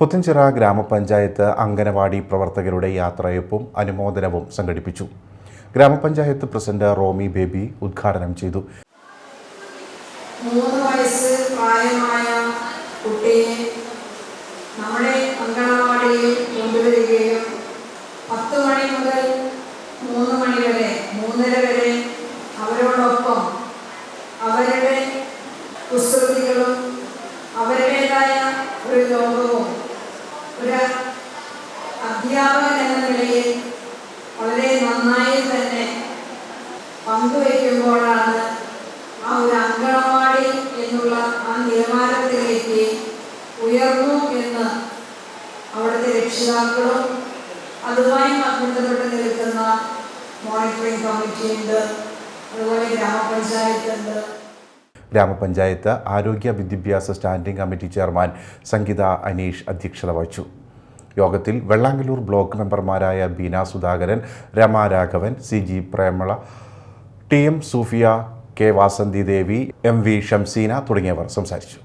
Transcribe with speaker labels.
Speaker 1: പുത്തൻചിറ ഗ്രാമപഞ്ചായത്ത് അംഗനവാടി പ്രവർത്തകരുടെ യാത്രയപ്പും അനുമോദനവും സംഘടിപ്പിച്ചു. ഗ്രാമപഞ്ചായത്ത് പ്രസിഡന്റ് റോമി ബേബി ഉദ്ഘാടനം ചെയ്തു.
Speaker 2: മൂന്ന് വയസ്സ് പ്രായമായ കുട്ടിയെ നമ്മുടെ അങ്കണവാടിയിൽ കൊണ്ടുവരികയും പത്ത് മണി മുതൽ മൂന്ന് മണി വരെ മൂന്നര വരെ അവരോടൊപ്പം അവരുടെ കുസൃതികളും അവരുടേതായ ഒരു ലോകവും ഒരു അധ്യാപകൻ എന്ന നിലയിൽ വളരെ നന്നായി തന്നെ പങ്കുവയ്ക്കുമ്പോഴാണ് ആ ഒരു അങ്കണവാടി എന്നുള്ള ആ നിലവാരത്തിലേക്ക് ഉയർന്നു എന്ന് അവിടുത്തെ രക്ഷിതാക്കളും അതുമായി ബന്ധപ്പെട്ട് നിൽക്കുന്ന മോണിറ്ററിംഗ് കമ്മിറ്റിയുണ്ട് അതുപോലെ ഗ്രാമപഞ്ചായത്ത് ഉണ്ട്.
Speaker 1: ഗ്രാമപഞ്ചായത്ത് ആരോഗ്യ വിദ്യാഭ്യാസ standing committee chairman Sangeetha Aneesh അധ്യക്ഷത വഹിച്ചു. യോഗത്തിൽ വെള്ളാങ്കല്ലൂർ ബ്ലോക്ക് മെമ്പർമാരായ Beena Sudhakaran Rama Raghavan C G Premala T M Soofiya K Vasanthi Devi M V Shamseena തുടങ്ങിയവർ സംസാരിച്ചു.